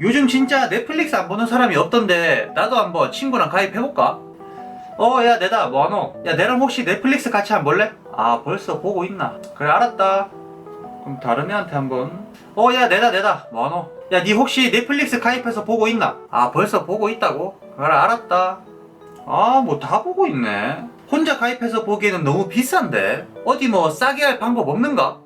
요즘 진짜 넷플릭스 안 보는 사람이 없던데 나도 한번 친구랑 가입해볼까? 어, 야, 내다, 뭐하노? 야, 내랑 혹시 넷플릭스 같이 안 볼래? 아, 벌써 보고 있나? 그래, 알았다. 그럼 다른 애한테 한번. 어, 야, 내다, 내다, 뭐하노? 야, 니 혹시 넷플릭스 가입해서 보고 있나? 아, 벌써 보고 있다고? 그래, 알았다. 아, 뭐 다 보고 있네. 혼자 가입해서 보기에는 너무 비싼데? 어디 뭐 싸게 할 방법 없는가?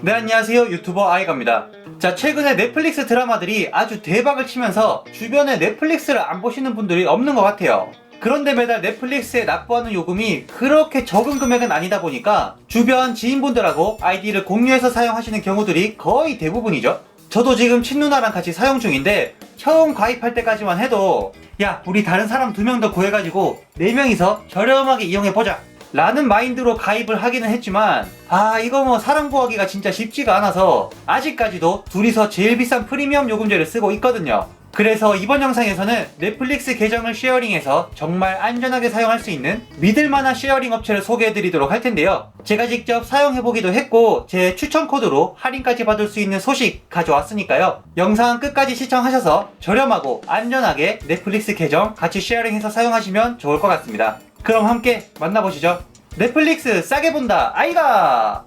네, 안녕하세요. 유튜버 아이가입니다. 자, 최근에 넷플릭스 드라마들이 아주 대박을 치면서 주변에 넷플릭스를 안 보시는 분들이 없는 것 같아요. 그런데 매달 넷플릭스에 납부하는 요금이 그렇게 적은 금액은 아니다 보니까 주변 지인분들하고 아이디를 공유해서 사용하시는 경우들이 거의 대부분이죠. 저도 지금 친누나랑 같이 사용 중인데 처음 가입할 때까지만 해도 야 우리 다른 사람 두 명 더 구해가지고 네 명이서 저렴하게 이용해보자 라는 마인드로 가입을 하기는 했지만 아 이거 뭐 사람 구하기가 진짜 쉽지가 않아서 아직까지도 둘이서 제일 비싼 프리미엄 요금제를 쓰고 있거든요. 그래서 이번 영상에서는 넷플릭스 계정을 쉐어링해서 정말 안전하게 사용할 수 있는 믿을만한 쉐어링 업체를 소개해드리도록 할 텐데요. 제가 직접 사용해보기도 했고 제 추천 코드로 할인까지 받을 수 있는 소식 가져왔으니까요. 영상 끝까지 시청하셔서 저렴하고 안전하게 넷플릭스 계정 같이 쉐어링해서 사용하시면 좋을 것 같습니다 그럼 함께 만나보시죠. 넷플릭스 싸게 본다, 아이가!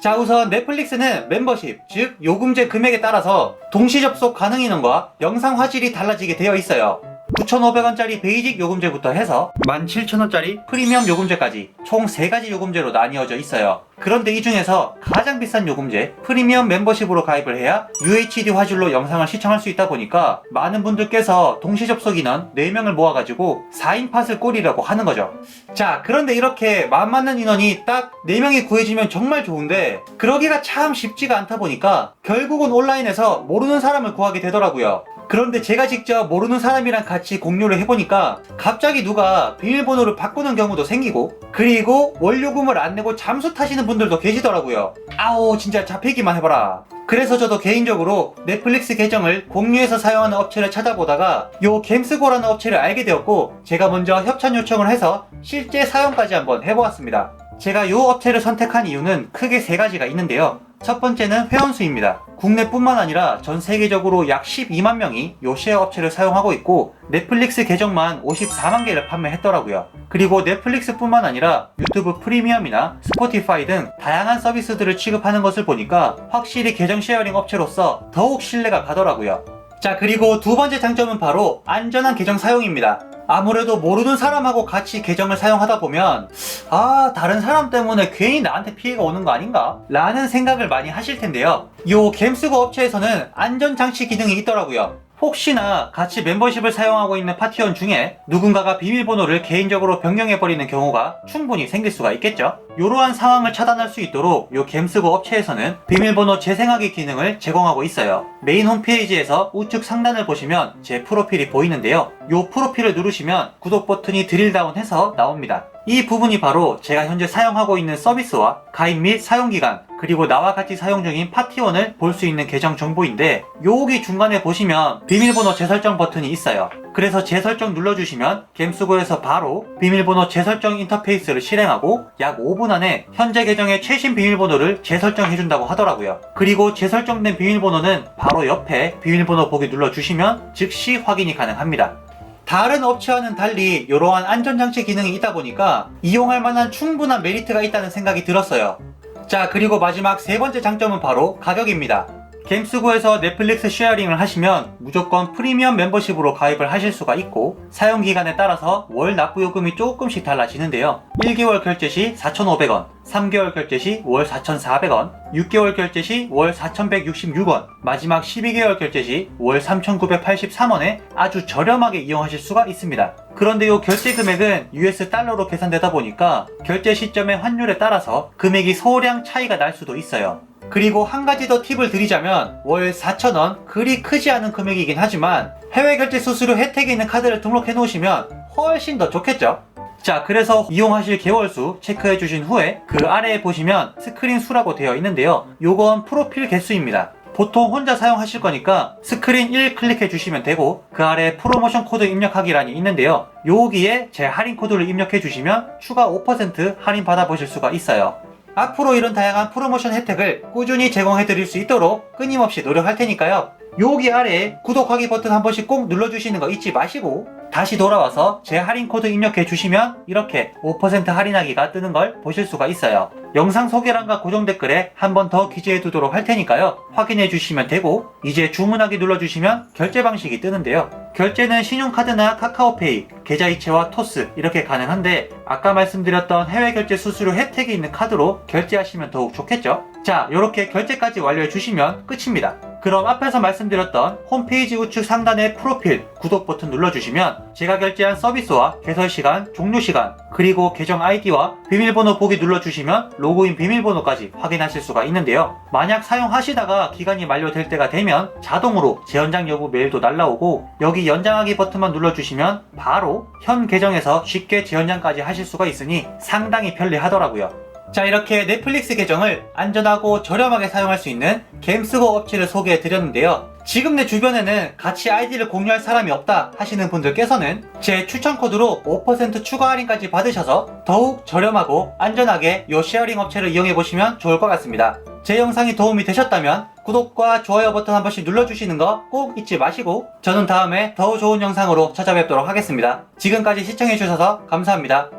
자, 우선 넷플릭스는 멤버십, 즉 요금제 금액에 따라서 동시 접속 가능 인원과 영상 화질이 달라지게 되어 있어요. 9,500원짜리 베이직 요금제부터 해서 17,000원짜리 프리미엄 요금제까지 총 3가지 요금제로 나뉘어져 있어요. 그런데 이 중에서 가장 비싼 요금제 프리미엄 멤버십으로 가입을 해야 UHD 화질로 영상을 시청할 수 있다 보니까 많은 분들께서 동시 접속 인원 4명을 모아가지고 4인 팟을 꼴이라고 하는 거죠. 자, 그런데 이렇게 맘 맞는 인원이 딱 4명이 구해지면 정말 좋은데 그러기가 참 쉽지가 않다 보니까 결국은 온라인에서 모르는 사람을 구하게 되더라고요. 그런데 제가 직접 모르는 사람이랑 같이 공유를 해보니까 갑자기 누가 비밀번호를 바꾸는 경우도 생기고 그리고 원료금을 안 내고 잠수 타시는 분들도 계시더라고요. 아우 진짜 잡히기만 해봐라. 그래서 저도 개인적으로 넷플릭스 계정을 공유해서 사용하는 업체를 찾아보다가 요 겜스고라는 업체를 알게 되었고 제가 먼저 협찬 요청을 해서 실제 사용까지 한번 해보았습니다. 제가 요 업체를 선택한 이유는 크게 세 가지가 있는데요. 첫 번째는 회원수입니다. 국내뿐만 아니라 전 세계적으로 약 12만 명이 요 쉐어 업체를 사용하고 있고 넷플릭스 계정만 54만 개를 판매했더라고요. 그리고 넷플릭스뿐만 아니라 유튜브 프리미엄이나 스포티파이 등 다양한 서비스들을 취급하는 것을 보니까 확실히 계정 쉐어링 업체로서 더욱 신뢰가 가더라고요. 자 그리고 두 번째 장점은 바로 안전한 계정 사용입니다. 아무래도 모르는 사람하고 같이 계정을 사용하다 보면 아 다른 사람 때문에 괜히 나한테 피해가 오는 거 아닌가? 라는 생각을 많이 하실 텐데요 요 겜스고 업체에서는 안전장치 기능이 있더라고요 혹시나 같이 멤버십을 사용하고 있는 파티원 중에 누군가가 비밀번호를 개인적으로 변경해버리는 경우가 충분히 생길 수가 있겠죠. 이러한 상황을 차단할 수 있도록 요 겜스고 업체에서는 비밀번호 재생하기 기능을 제공하고 있어요. 메인 홈페이지에서 우측 상단을 보시면 제 프로필이 보이는데요. 요 프로필을 누르시면 구독 버튼이 드릴다운해서 나옵니다. 이 부분이 바로 제가 현재 사용하고 있는 서비스와 가입 및 사용기간 그리고 나와 같이 사용 중인 파티원을 볼 수 있는 계정 정보인데 여기 중간에 보시면 비밀번호 재설정 버튼이 있어요. 그래서 재설정 눌러주시면 겜스고에서 바로 비밀번호 재설정 인터페이스를 실행하고 약 5분 안에 현재 계정의 최신 비밀번호를 재설정해준다고 하더라고요. 그리고 재설정된 비밀번호는 바로 옆에 비밀번호 보기 눌러주시면 즉시 확인이 가능합니다. 다른 업체와는 달리 이러한 안전장치 기능이 있다 보니까 이용할 만한 충분한 메리트가 있다는 생각이 들었어요. 자, 그리고 마지막 세 번째 장점은 바로 가격입니다. 겜스고에서 넷플릭스 쉐어링을 하시면 무조건 프리미엄 멤버십으로 가입을 하실 수가 있고 사용 기간에 따라서 월 납부 요금이 조금씩 달라지는데요. 1개월 결제 시 4,500원, 3개월 결제 시 월 4,400원, 6개월 결제 시 월 4,166원, 마지막 12개월 결제 시 월 3,983원에 아주 저렴하게 이용하실 수가 있습니다. 그런데 이 결제 금액은 US 달러로 계산되다 보니까 결제 시점의 환율에 따라서 금액이 소량 차이가 날 수도 있어요. 그리고 한 가지 더 팁을 드리자면 월 4,000원 그리 크지 않은 금액이긴 하지만 해외 결제 수수료 혜택이 있는 카드를 등록해 놓으시면 훨씬 더 좋겠죠? 자, 그래서 이용하실 개월수 체크해 주신 후에 그 아래에 보시면 스크린 수라고 되어 있는데요. 요건 프로필 개수입니다. 보통 혼자 사용하실 거니까 스크린 1 클릭해 주시면 되고 그 아래 프로모션 코드 입력하기란이 있는데요. 여기에 제 할인 코드를 입력해 주시면 추가 5% 할인 받아 보실 수가 있어요. 앞으로 이런 다양한 프로모션 혜택을 꾸준히 제공해 드릴 수 있도록 끊임없이 노력할 테니까요. 여기 아래에 구독하기 버튼 한 번씩 꼭 눌러주시는 거 잊지 마시고 다시 돌아와서 제 할인 코드 입력해 주시면 이렇게 5% 할인하기가 뜨는 걸 보실 수가 있어요. 영상 소개란과 고정 댓글에 한 번 더 기재해 두도록 할 테니까요. 확인해 주시면 되고 이제 주문하기 눌러 주시면 결제 방식이 뜨는데요. 결제는 신용카드나 카카오페이, 계좌이체와 토스 이렇게 가능한데 아까 말씀드렸던 해외 결제 수수료 혜택이 있는 카드로 결제하시면 더욱 좋겠죠? 자, 이렇게 결제까지 완료해 주시면 끝입니다. 그럼 앞에서 말씀드렸던 홈페이지 우측 상단의 프로필, 구독 버튼 눌러주시면 제가 결제한 서비스와 개설 시간, 종료 시간, 그리고 계정 아이디와 비밀번호 보기 눌러주시면 로그인 비밀번호까지 확인하실 수가 있는데요. 만약 사용하시다가 기간이 만료될 때가 되면 자동으로 재연장 여부 메일도 날라오고 여기 연장하기 버튼만 눌러주시면 바로 현 계정에서 쉽게 재연장까지 하실 수가 있으니 상당히 편리하더라고요. 자 이렇게 넷플릭스 계정을 안전하고 저렴하게 사용할 수 있는 겜스고 업체를 소개해 드렸는데요. 지금 내 주변에는 같이 아이디를 공유할 사람이 없다 하시는 분들께서는 제 추천 코드로 5% 추가 할인까지 받으셔서 더욱 저렴하고 안전하게 요 쉐어링 업체를 이용해 보시면 좋을 것 같습니다. 제 영상이 도움이 되셨다면 구독과 좋아요 버튼 한 번씩 눌러주시는 거 꼭 잊지 마시고 저는 다음에 더 좋은 영상으로 찾아뵙도록 하겠습니다. 지금까지 시청해 주셔서 감사합니다.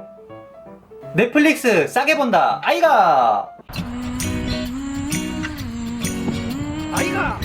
넷플릭스 싸게 본다. 아이가! 아이가